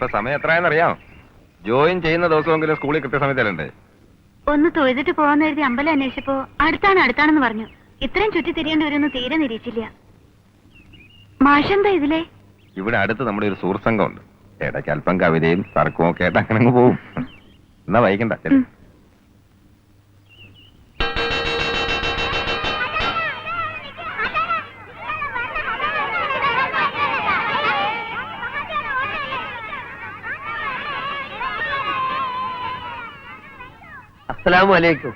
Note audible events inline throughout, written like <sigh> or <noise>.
ഇപ്പൊ സമയം എത്രയാണെന്ന് അറിയാം ജോയിൻ ചെയ്യുന്ന ദിവസമെങ്കിലും സ്കൂളിൽ കൃത്യസമയത്തിലുണ്ട്. ഒന്ന് തൊഴുതിട്ട് പോവാന്ന് എഴുതി അമ്പലം അന്വേഷിച്ചപ്പോ അടുത്താണ് അടുത്താണെന്ന് പറഞ്ഞു. ഇത്രയും ചുറ്റി തിരിയേണ്ടി വരുമെന്ന് തീരെ നിരീക്ഷിച്ചില്ല. മാഷെന്താ ഇതിലെ? ഇവിടെ അടുത്ത് നമ്മുടെ ഒരു സുഹൃത്ത് സംഘമുണ്ട് ഇടയ്ക്ക് അല്പം കവിതയും തർക്കവും ഒക്കെ ആയിട്ട് അങ്ങനെ അങ്ങ് പോവും എന്നാ വൈകണ്ട അസ്സലാമു അലൈക്കും.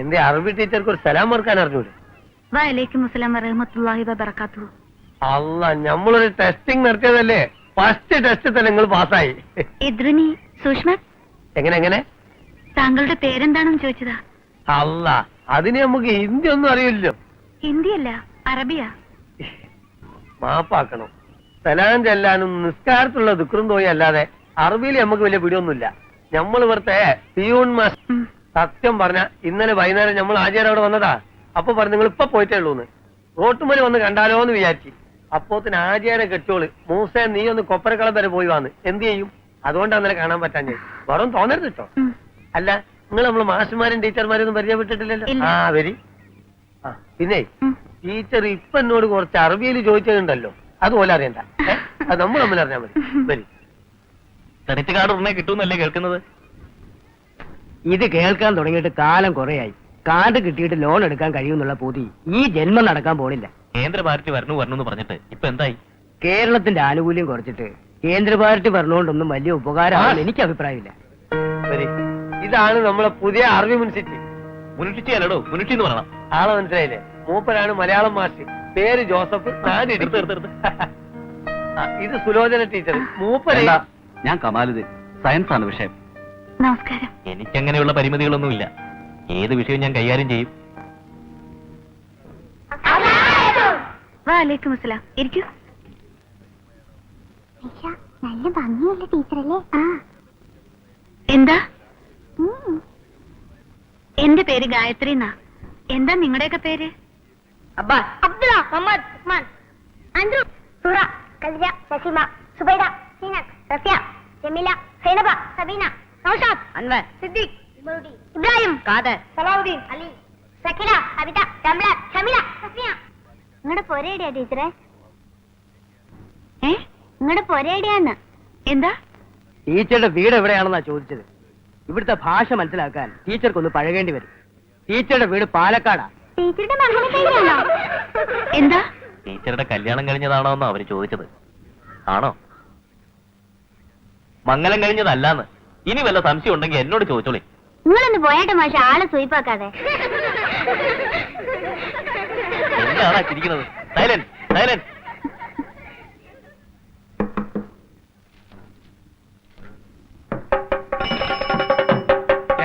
എന്റെ അറബി ടീച്ചർക്ക് ഒരു സലാം മറക്കാൻ അറിഞ്ഞൂടെ? വലൈക്കും അസ്സലാം വറഹമത്തുള്ളാഹി വബറകാതുഹു. അല്ല നമ്മളൊരു ടെസ്റ്റിംഗ് നടത്തിയതല്ലേ? ഫസ്റ്റ് ടെസ്റ്റ് തന്നെ നിങ്ങൾ പാസ്സായി. ഇദ്രുനി സുഷ്മ എങ്ങനെ എങ്ങനെ? താങ്കളുടെ പേരെന്താണെന്ന് ചോദിച്ചതാ. അല്ല അതിന് നമുക്ക് ഹിന്ദി ഒന്നും അറിയില്ലല്ലോ. ഹിന്ദിയല്ല അറബിയാ. മാപ്പാക്കണം. സലാം ചെല്ലാനും നിസ്കാരത്തുള്ള ദുഃഖം തോന്നി അല്ലാതെ അറബിയിൽ നമുക്ക് വലിയ പിടിയൊന്നുമില്ല. നമ്മൾ ഇവിടുത്തെ പിയൂൺ മാസ് സത്യം പറഞ്ഞ ഇന്നലെ വൈകുന്നേരം നമ്മൾ ആചാരം അവിടെ വന്നതാ. അപ്പൊ പറഞ്ഞു നിങ്ങൾ ഇപ്പൊ പോയിട്ടേ ഉള്ളൂന്ന് റോട്ടുമൽ വന്ന് കണ്ടാലോ എന്ന് വിചാരിച്ചു. അപ്പോത്തിന് ആചാര കെട്ടോൾ മൂസേ നീ ഒന്ന് കൊപ്പരക്കളം വരെ പോയി വന്ന്. എന്ത് ചെയ്യും? അതുകൊണ്ടാണ് അന്നലെ കാണാൻ പറ്റാൻ വെറും തോന്നരുത് കേട്ടോ അല്ല നിങ്ങൾ നമ്മൾ മാഷുമാരും ടീച്ചർമാരും ഒന്നും പരിചയപ്പെട്ടിട്ടില്ലല്ലോ. ആ വരി. ആ പിന്നെ ടീച്ചർ ഇപ്പൊ എന്നോട് കുറച്ച് അറബിയിൽ ചോദിച്ചതുണ്ടല്ലോ. അതുപോലെ അറിയണ്ട. അത് നമ്മൾ തമ്മിൽ അറിഞ്ഞാൽ മതി. വരി. ക്രെഡിറ്റ് കാർഡ് ഉടനെ കിട്ടുമെന്നല്ലേ കേൾക്കുന്നത്? ഇത് കേൾക്കാൻ തുടങ്ങിയിട്ട് കാലം കുറയായി. കാർഡ് കിട്ടിയിട്ട് ലോൺ എടുക്കാൻ കഴിയുമെന്നുള്ള പൂതി ഈ ജന്മം നടക്കാൻ പോണില്ല. കേന്ദ്ര പാർട്ടി വരണു വരണു എന്ന് പറഞ്ഞിട്ട് ഇപ്പൊ എന്തായി? കേരളത്തിന്റെ ആനുകൂല്യം കുറച്ചിട്ട് കേന്ദ്ര പാർട്ടി പറഞ്ഞുകൊണ്ടൊന്നും വലിയ ഉപകാരമാണെന്ന് എനിക്ക് അഭിപ്രായമില്ല. ശരി. ഇതാണ് നമ്മളെ പുതിയ അറബി മുൻസിറ്റി. അല്ലടോ മുനുഷി എന്ന് പറയണം. ആളെ മനസ്സിലായില്ലേ? മൂപ്പരാണ് മലയാളം മാസ്റ്റർ പേര് ജോസഫ് നാട് ഇടുക്കി. എടുത്ത് എടുത്ത് ആ, ഇത് സുലോചന ടീച്ചർ. മൂപ്പര് ഞാൻ കമാലുദ്ദീൻ സയൻസ് ആണ് വിഷയം. നമസ്കാരം. എനിക്കങ്ങനെയുള്ള പരിമിതികളൊന്നുമില്ല. ഏത് വിഷയവും ഞാൻ കൈകാര്യം ചെയ്യും. വലൈക്കും അസ്സലാം. ഇരിക്കൂ. നല്ല ഭംഗിയുള്ള ടീച്ചറല്ലേ? ആ. എന്താ. എന്റെ പേര് ഗായത്രി എന്നാ. എന്താ നിങ്ങളുടെയൊക്കെ പേര്? അബ്ദുള്ള മുഹമ്മദ് ഉസ്മാൻ. അൻഡ്രു സുറ കൽജ നസീമ സുബൈദ സീനത്ത് റഫിയ ജമീല സൈനബ സബീന നൗഷാദ് അൻവർ സിദ്ദീഖ് ഇമറുദ്ദീൻ ഇബ്രാഹിം കാദർ സലാഹുദ്ദീൻ അലി സക്കില കവിത കമല ഷമില സഫിയ നിങ്ങളുടെ പൊരേടിയാ ടീച്ചറെ? ഏ? നിങ്ങളുടെ പൊരേടിയാന്ന്. എന്താ? ടീച്ചറുടെ വീട് എവിടെയാണെന്നാ ചോദിച്ചത്. ഇവിടുത്തെ ഭാഷ മനസ്സിലാക്കാൻ ടീച്ചർക്കൊന്ന് പഴകേണ്ടി വരും. ടീച്ചറുടെ വീട് പാലക്കാടാ. ടീച്ചറുടെ എന്താ? ടീച്ചറുടെ കല്യാണം കഴിഞ്ഞതാണോ എന്ന് അവർ ചോദിച്ചത്. ആണോ? മംഗലം കഴിഞ്ഞതല്ലാന്ന്. ഇനി വല്ല സംശയം ഉണ്ടെങ്കിൽ എന്നോട് ചോദിച്ചോളി. നിങ്ങളൊന്ന് പോയാട്ടെ മാഷ ആളെ സൂയിപ്പാക്കാതെ എന്താണാ ചിരിക്കുന്നത്? Silent silent.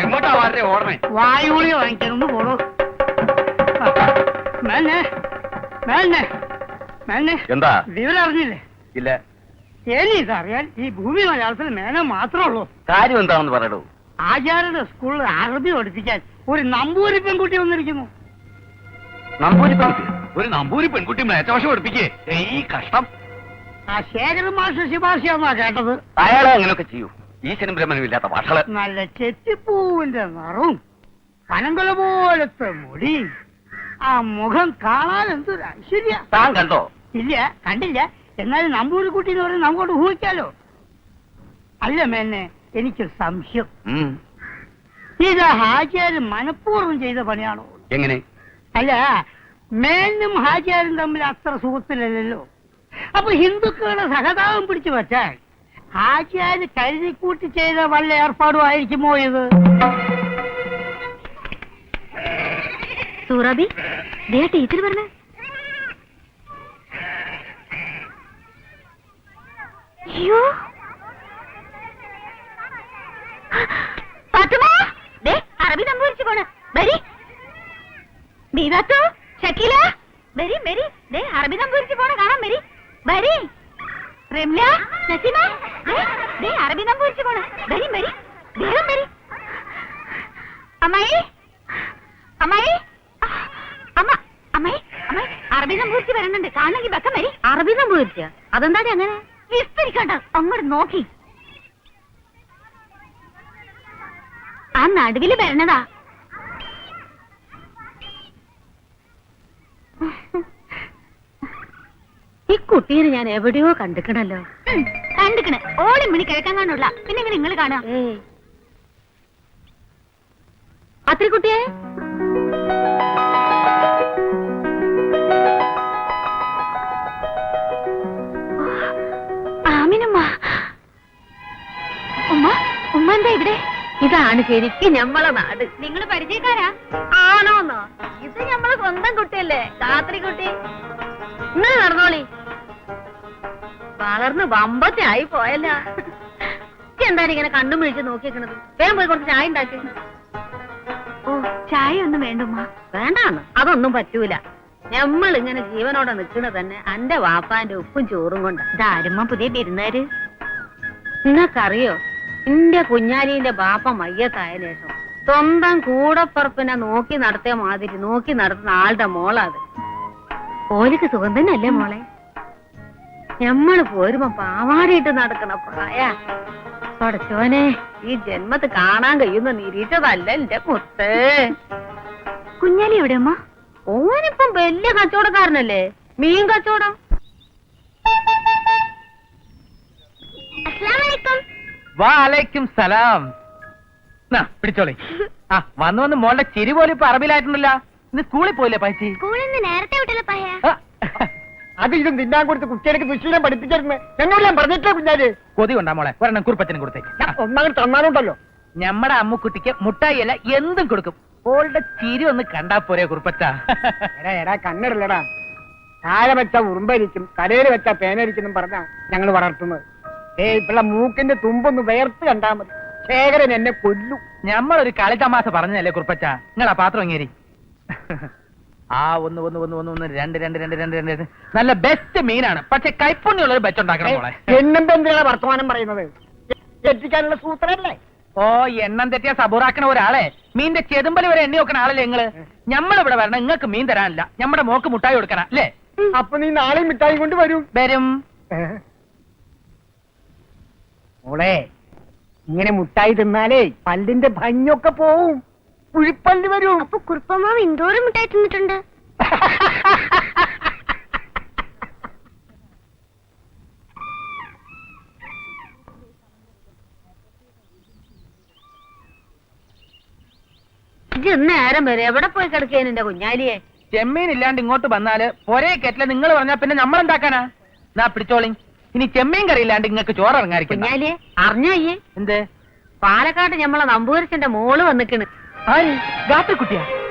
എങ്ങോട്ടാ വളരെ ഓടണേ? വായുളി വാങ്ങിക്കാനൊന്ന് പോണോ മേന്നെ മേന്നെ മേന്നെ എന്താ? വിവരം അറിഞ്ഞില്ലേ ഇല്ല. ഇനി ഇതറിയാൻ ഈ ഭൂമി മലയാളത്തിൽ മേന മാത്രമേ ഉള്ളൂ. കാര്യം എന്താണെന്ന് പറയടൂ. ആചാര്യയുടെ സ്കൂളിൽ അറബി പഠിപ്പിക്കാൻ ഒരു നമ്പൂരി പെൺകുട്ടി വന്നിരിക്കുന്നു. നമ്പൂരി പെൺകുട്ടി ഒരു നമ്പൂരി പെൺകുട്ടി മേച്ചവശം പഠിപ്പിക്കേ. ഈ കഷ്ടം. ആ ശേഖരൻ മാഷ ശുപാർശയാന്നാ കേട്ടത്? അയാളെ അങ്ങനെയൊക്കെ ചെയ്യൂ. ഈശ്വരൻ ബ്രഹ്മനും ഇല്ലാത്ത ഭാഷകൾ നല്ല ചെത്തിപ്പൂവിന്റെ നിറവും പനങ്കുല പോലത്തെ മുടി ആ മുഖം കാണാൻ എന്തൊരു ഐശ്വര്യ. താൻ കണ്ടോ? ഇല്ല കണ്ടില്ല. എന്നാലും നമ്പൂരി കുട്ടി എന്ന് പറയുന്നത് നമുക്കോട്ട് ഊഹിക്കാലോ? അല്ല മേന്നെ എനിക്കൊരു സംശയം. ഇത് ഹാജിയാരും മനഃപൂർവം ചെയ്ത പണിയാണോ? എങ്ങനെ? അല്ല മേനും ഹാജിയാരും തമ്മിൽ അത്ര സുഹൃത്തിലല്ലോ അപ്പൊ ഹിന്ദുക്കളുടെ സഹതാപം പിടിച്ചു വച്ചാൽ ഹാജിയാര് കരുതിക്കൂട്ടി ചെയ്ത വല്ല ഏർപ്പാടും ആയിരിക്കുമോ ഇത്? സൂറബി ദേ ടീച്ചർ പറഞ്ഞ അയ്യോ. അറബി സംഭവിച്ചു പോണ്. ബരി ബീവാത്തു ഷക്കീല. ബരി മെരി ദേ അറബി സംഭവിച്ചു പോണ കാണാൻ മെരി ബരി റെംല നസീമ ദേ അറബി സംഭവിച്ചു പോണ. ബരി മെരി വേഗം മെരി അമ്മായി അമ്മായി. അമ്മ അമ്മായി അമ്മായി. അറബി നമ്പൂരിച്ച് വരുന്നുണ്ട് കാണണമെങ്കിൽ വെക്കം വരി. അറബി നമ്പൂരിച്ച അതെന്താ അങ്ങനെ? വിസ്തരിക്കണ്ട. അങ്ങോട്ട് നോക്കി. ആ നടുവിൽ വരണതാ. ഈ കുട്ടീനെ ഞാൻ എവിടെയോ കണ്ടിക്കണല്ലോ. കണ്ടിക്കണ. ഓളി മണി കിഴക്കാൻ കാണുള്ള പിന്നെ നിങ്ങൾ കാണാ ഏയ് ഉമ്മ ഉമ്മ എന്താ ഇവിടെ? ഇതാണ് ശരിക്കും ഞമ്മളെ നാട്. നിങ്ങൾ പരിചയക്കാരാ? ആണോന്നോ? ഇത് ഞമ്മളെ സ്വന്തം കുട്ടിയല്ലേ? രാത്രി കുട്ടി. ഇന്നലെ നടന്നോളി. വളർന്ന് വമ്പത്തായി പോയല്ല. എന്താണ് ഇങ്ങനെ കണ്ണും വിളിച്ച് നോക്കിയിരിക്കണത് വേഗം പോയി കുറച്ച് ചായ ഉണ്ടാക്കി. ഓ ചായ ഒന്നും വേണ്ടുമ്മ വേണ്ടാന്ന്. അതൊന്നും പറ്റൂല. ഞമ്മൾ ഇങ്ങനെ ജീവനോടെ നിൽക്കണ തന്നെ അന്റെ വാപ്പാന്റെ ഉപ്പും ചോറും കൊണ്ട്. ഇതാരുമ്മ പുതിയ പെരുന്നാര്. നിങ്ങൾക്കറിയോ എന്റെ കുഞ്ഞാലിന്റെ ബാപ്പ മയ്യത്തായ ശേഷം സ്വന്തം കൂടപ്പറപ്പിനെ നോക്കി നടത്തിയ മാതിരി നോക്കി നടത്തുന്ന ആളുടെ മോളാത്. ഓലിക്ക് സുഖം തന്നെയല്ലേ മോളെ? ഞമ്മൾ പോരുമ്പോ പാവാടിയിട്ട് നടക്കണ പ്രായ. പഠിച്ചോനെ ഈ ജന്മത്ത് കാണാൻ കഴിയുന്ന നിരീക്ഷതല്ല എന്റെ മുത്ത്. കുഞ്ഞാലി എവിടെ ഉമ്മ ഓനിപ്പം വലിയ കച്ചവടക്കാരനല്ലേ? മീൻ കച്ചവടം? വാലൈക്കും സലാം. നാ, പിടിച്ചോളി. ആ വന്നു വന്ന് മോളുടെ ചിരി പോലും ഇപ്പൊ അറബിലായിട്ടുണ്ടല്ലോ ഇന്ന് സ്കൂളിൽ പോയില്ലേ പൈസി? നേരത്തെ വിട്ടല്ലോ അത് ഇതും തിന്നാൻ കൊടുത്ത് കുട്ടികൾക്ക് ദുശീലം പഠിപ്പിച്ചിരുന്നു ഞങ്ങളെല്ലാം പറഞ്ഞിട്ടേ കുഞ്ഞാൽ? കൊതി കൊണ്ടാ മോളെ. ഒരെണ്ണം കുറുപ്പത്തിന് കൊടുത്തേക്ക്. ഒന്നാമത് തന്നാലുണ്ടല്ലോ. ഞമ്മടെ അമ്മുക്കുട്ടിക്ക് മുട്ടായി അല്ല എന്തും കൊടുക്കും. ഓളുടെ ചിരി ഒന്ന് കണ്ടാ പോരെ കുറുപ്പച്ച. എടാ എടാ കണ്ണിടലടാ. താഴെ വെച്ച ഉറുമ്പരിക്കും തലയിൽ വെച്ച പേനരിക്കും പറഞ്ഞാ ഞങ്ങൾ വളർത്തുന്നത്. ഏ ഇപ്പള മൂക്കിന്റെ തുമ്പൊന്ന് വേർത്ത് കണ്ടാ മതി. ശേഖരൻ എന്നെ കൊല്ലു. ഞമ്മളൊരു കളിത്തമാസ പറഞ്ഞല്ലേ കുറുപ്പച്ച? നിങ്ങളാ പാത്രം ഇങ്ങേരി. ആ ഒന്ന് ഒന്ന് ഒന്ന് ഒന്ന് ഒന്ന് രണ്ട് രണ്ട് രണ്ട് രണ്ട് രണ്ട് രണ്ട്. നല്ല ബെസ്റ്റ് മീനാണ്. പക്ഷെ കൈപ്പുണ്യുള്ള ഒരു ബെച്ച് ഉണ്ടാക്കണം മോളെ. എന്നും വർത്തമാനം പറയുന്നത്? എത്തിക്കാനുള്ള സൂത്രല്ലേ? ഓ എണ്ണം തെറ്റിയ സബൂറാക്കണ ഒരാളെ. മീന്റെ ചെതുമ്പൽ വരെ എണ്ണി വെക്കണ ആളല്ലേ നിങ്ങൾ? ഞമ്മളിവിടെ വരണം നിങ്ങൾക്ക് മീൻ തരാനില്ല. നമ്മുടെ മോക്ക് മുട്ടായി കൊടുക്കണം അല്ലേ? അപ്പൊ നീ നാളെ മിഠായി കൊണ്ട് വരും. വരും. മോളെ ഇങ്ങനെ മുട്ടായി തിന്നാലേ പല്ലിന്റെ ഭംഗിയൊക്കെ പോവും. കുഴിപ്പല്ല് വരും. അപ്പൊ കുറുപ്പമാവ് എന്തോരം മുട്ടായി തിന്നിട്ടുണ്ട്? <laughs> നേരം വരെ എവിടെ പോയി കിടക്കേന് എന്റെ കുഞ്ഞാലിയെ? ചെമ്മീൻ ഇല്ലാണ്ട് ഇങ്ങോട്ട് വന്നാൽ പൊരേ കെറ്റിൽ നിങ്ങൾ പറഞ്ഞാ പിന്നെ നമ്മൾ എന്താക്കാനാ നാ പിടിച്ചോളി. ഇനി ചെമ്മീൻ കറി ഇല്ലാണ്ട് നിങ്ങൾക്ക് ചോറ് ഇറങ്ങാതിരിക്കും കുഞ്ഞാലിയെ എന്ത്? പാലക്കാട് ഞമ്മളെ നമ്പൂരിച്ചന്റെ മോൾ വന്നിക്കണ്. ആര്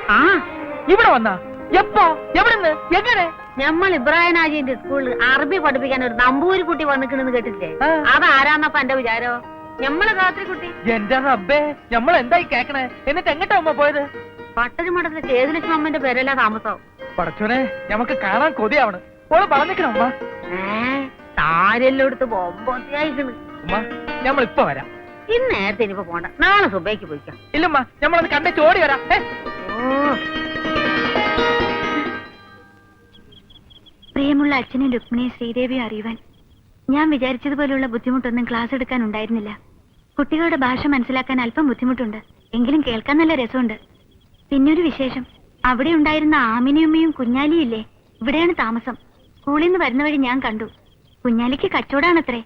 ആ. ഇവിടെ വന്നാ? എപ്പോ? എവിടുന്ന്? എങ്ങനെ? ഞമ്മൾ ഇബ്രാഹിം ആജിന്റെ സ്കൂളിൽ അറബി പഠിപ്പിക്കാൻ ഒരു നമ്പൂരി കുട്ടി വന്നിക്കണെന്ന് കേട്ടില്ലേ ആ. അതാരാന്നപ്പ എന്റെ വിചാരോ? ഞമ്മൾ രാത്രി കുട്ടി. എന്റെ റബ്ബേ നമ്മൾ എന്തായി കേക്കണേ? എന്നിട്ട് എങ്ങോട്ടാ ഉമ്മ പോയത്? പട്ടരി മഠത്തിലെ ചേതുലക്ഷ്മി അമ്മന്റെ പേരല്ല താമസം? പടച്ചോനെ നമുക്ക് കാണാൻ കൊതിയാവണ്. ഓൾ പറഞ്ഞിക്കണം ഉമ്മ. താരെല്ലോടുത്ത് ബൊമ്പൊത്തിയായിക്കണ് ഉമ്മ നമ്മൾ ഇപ്പൊ വരാം. ഇന്ന് നേരത്തെ ഇനിയിപ്പോ പോണ്ട. നാളെ സുബൈക്ക് പോയിക്കാം. ഇല്ലമ്മ ഞമ്മളൊന്ന് കണ്ടേ ചോടി വരാം. പ്രിയമുള്ള അച്ഛനെ രുക്മിണിയെ ശ്രീദേവി അറിയുവാൻ ഞാൻ വിചാരിച്ചതുപോലെയുള്ള ബുദ്ധിമുട്ടൊന്നും ക്ലാസ് എടുക്കാൻ ഉണ്ടായിരുന്നില്ല. കുട്ടികളുടെ ഭാഷ മനസ്സിലാക്കാൻ അല്പം ബുദ്ധിമുട്ടുണ്ട്. എങ്കിലും കേൾക്കാൻ നല്ല രസമുണ്ട്. പിന്നൊരു വിശേഷം. അവിടെ ഉണ്ടായിരുന്ന ആമിനിയമ്മയും കുഞ്ഞാലിയും ഇല്ലേ? ഇവിടെയാണ് താമസം. സ്കൂളിൽ നിന്ന് വരുന്ന വഴി ഞാൻ കണ്ടു. കുഞ്ഞാലിക്ക് കച്ചവടാണത്രേ.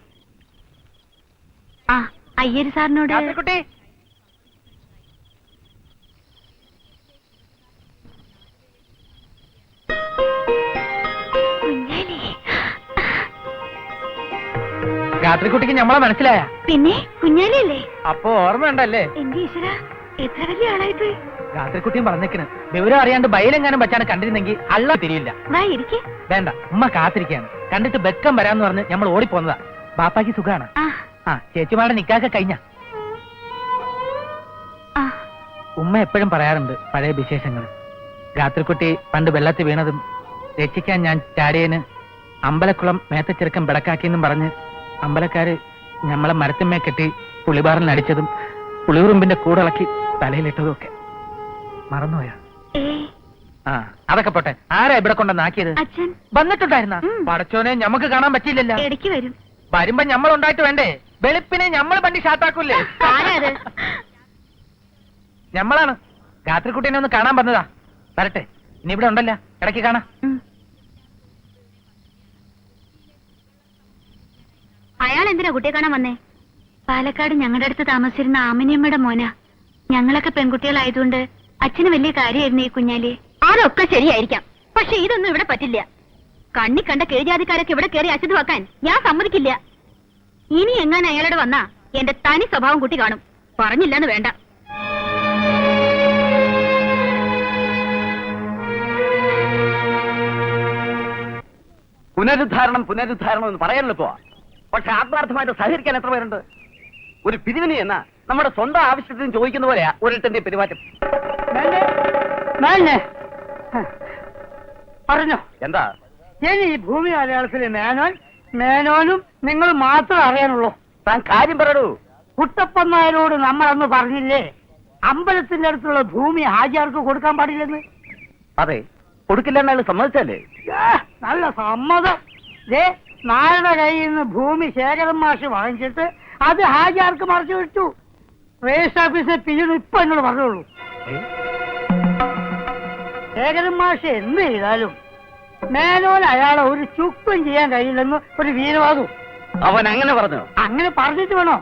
ആ അയ്യര് സാറിനോട് ഗാത്രിക്കുട്ടിക്ക് ഞമ്മളെ മനസ്സിലായ. പിന്നെ കുഞ്ഞാലല്ലേ അപ്പൊ ഓർമ്മയുണ്ടല്ലേ? എന്റെ ഈശ്വര എത്ര വലിയ ആളായിപ്പോയി രാത്രിക്കുട്ടിയും പറഞ്ഞേക്കണ് വിവരം അറിയാണ്ട് ബയലെങ്ങാനും വെച്ചാണ് കണ്ടിരുന്നെങ്കിൽ അള്ള തിരിയില്ല. വേണ്ട ഉമ്മ കാത്തിരിക്കാണ് കണ്ടിട്ട് ബെക്കം വരാന്ന് പറഞ്ഞ് നമ്മൾ ഓടിപ്പോന്നതാ. ബാപ്പാക്ക് സുഖാണ്. ആ. ചേച്ചിമാരുടെ നിക്കാക്ക കഴിഞ്ഞ. ഉമ്മ എപ്പോഴും പറയാറുണ്ട് പഴയ വിശേഷങ്ങൾ. രാത്രിക്കുട്ടി പണ്ട് വെള്ളത്തിൽ വീണതും രക്ഷിക്കാൻ ഞാൻ ചാടിയന് അമ്പലക്കുളം മേത്തച്ചെറുക്കം പിടക്കാക്കിയെന്നും പറഞ്ഞ് അമ്പലക്കാര് ഞമ്മളെ മരത്തിന്മേ കെട്ടി പുളിബാറിൽ അടിച്ചതും പുളിയുറുമ്പിന്റെ കൂടിളക്കി തലയിലിട്ടതും ഒക്കെ മറന്നുപോയാ ആ അതൊക്കെ പോട്ടെ. ആരാ ഇവിടെ കൊണ്ടുവന്നാക്കിയത് അച്ഛൻ. വന്നിട്ടുണ്ടായിരുന്ന? ഉം. പടച്ചോനെ ഞമ്മക്ക് കാണാൻ പറ്റിയില്ലല്ലോ. ഇടയ്ക്ക് വരും. വരുമ്പോ ഞമ്മൾ ഉണ്ടായിട്ട് വേണ്ടേ? വെളുപ്പിനെ ഞമ്മൾ വണ്ടി ഷാട്ടാക്കൂലേ ആരാ അത്? ഞമ്മളാണ്. രാത്രിക്കുട്ടീനെ ഒന്ന് കാണാൻ വന്നതാ. വരട്ടെ. ഇനി ഇവിടെ ഉണ്ടല്ലോ. ഇടയ്ക്ക് കാണാം. അയാൾ എന്തിനാ കുട്ടിയെ കാണാൻ വന്നേ? പാലക്കാട് ഞങ്ങളുടെ അടുത്ത് താമസിച്ചിരുന്ന ആമിനിയമ്മയുടെ മോന. ഞങ്ങളൊക്കെ പെൺകുട്ടികളായതുകൊണ്ട് അച്ഛന് വലിയ കാര്യമായിരുന്നു ഈ കുഞ്ഞാലി അതൊക്കെ ശരിയായിരിക്കാം. പക്ഷെ ഇതൊന്നും ഇവിടെ പറ്റില്ല. കണ്ണി കണ്ട കീഴ്ജാതിക്കാരൊക്കെ ഇവിടെ കയറി അച്ഛത് വെക്കാൻ ഞാൻ സമ്മതിക്കില്ല. ഇനി എങ്ങനെ അയാളോട് വന്നാ എന്റെ തനി സ്വഭാവം കുട്ടി കാണും. പറഞ്ഞില്ലെന്ന് വേണ്ട. പുനരുദ്ധാരണം പുനരുദ്ധാരണം എന്ന് ഇപ്പോ. പക്ഷെ ആത്മാർത്ഥമായിട്ട് സഹകരിക്കാൻ എത്ര പേരുണ്ട്? ഒരു പിരിവിന് എന്ന നമ്മുടെ സ്വന്തം ആവശ്യത്തിന് ചോദിക്കുന്ന പോലെയാ ഒരിട്ടന്റെ പെരുമാറ്റം. പറഞ്ഞോ? എന്താ? ഇനി ഈ ഭൂമി മലയാളത്തിലെ മേനോൻ മേനോനും നിങ്ങൾ മാത്രം അറിയാനുള്ളൂ. താൻ കാര്യം പറയൂ. കുട്ടപ്പൻ നായരോട് നമ്മൾ അന്ന് പറഞ്ഞില്ലേ അമ്പലത്തിന്റെ അടുത്തുള്ള ഭൂമി ഹാജിയാർക്ക് കൊടുക്കാൻ പാടില്ലെന്ന്? അതെ കൊടുക്കില്ല എന്നാലും സമ്മതിച്ചല്ലേ നല്ല സമ്മതം. ദേ കയ്യിൽ നിന്ന് ഭൂമി ശേഖരൻ മാഷ് വാങ്ങിച്ചിട്ട് അത് ഹാജിയാർക്ക് മറച്ചു വിട്ടു രജിസ്റ്റർ ഓഫീസിൽ പിന്നീട് ഇപ്പൊ എന്നോട് പറഞ്ഞോളൂ. ശേഖരൻ മാഷ് എന്ത് ചെയ്താലും മേനോൻ അയാളെ ഒരു ചുക്കും ചെയ്യാൻ കഴിയില്ലെന്ന് ഒരു വീരവാദവും അവൻ അങ്ങനെ പറഞ്ഞു? അങ്ങനെ പറഞ്ഞിട്ട് വേണോ?